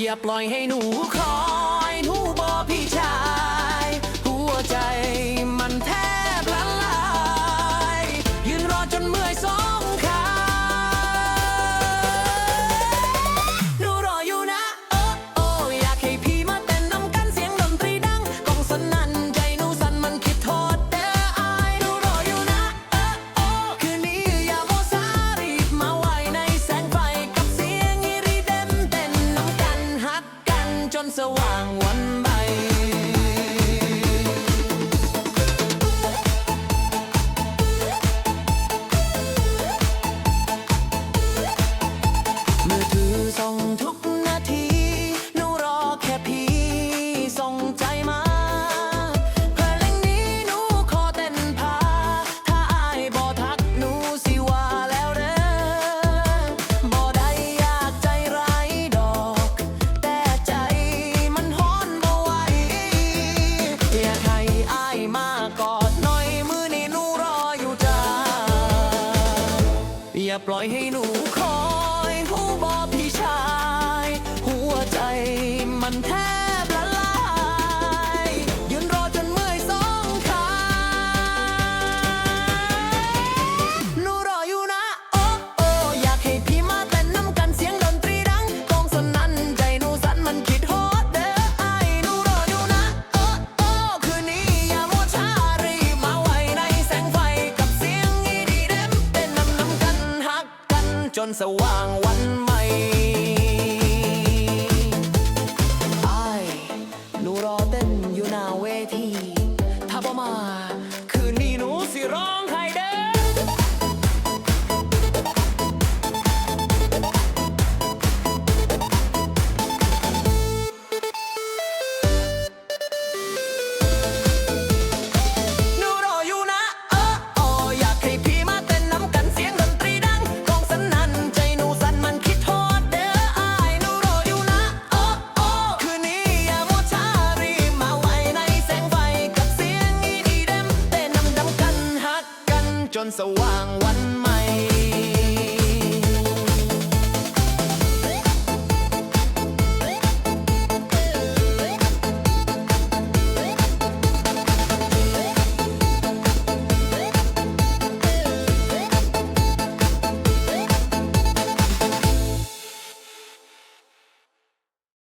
อย่าปล่อยให้หนูขอ So why? อย่าปล่อยให้หนูคอยผู้บอพี่ชาย หัวใจมันแท้ มสว่างวันใหม่ไอ้รู้รอเต้นอยู่หน้าเวทีถ้าบ่มา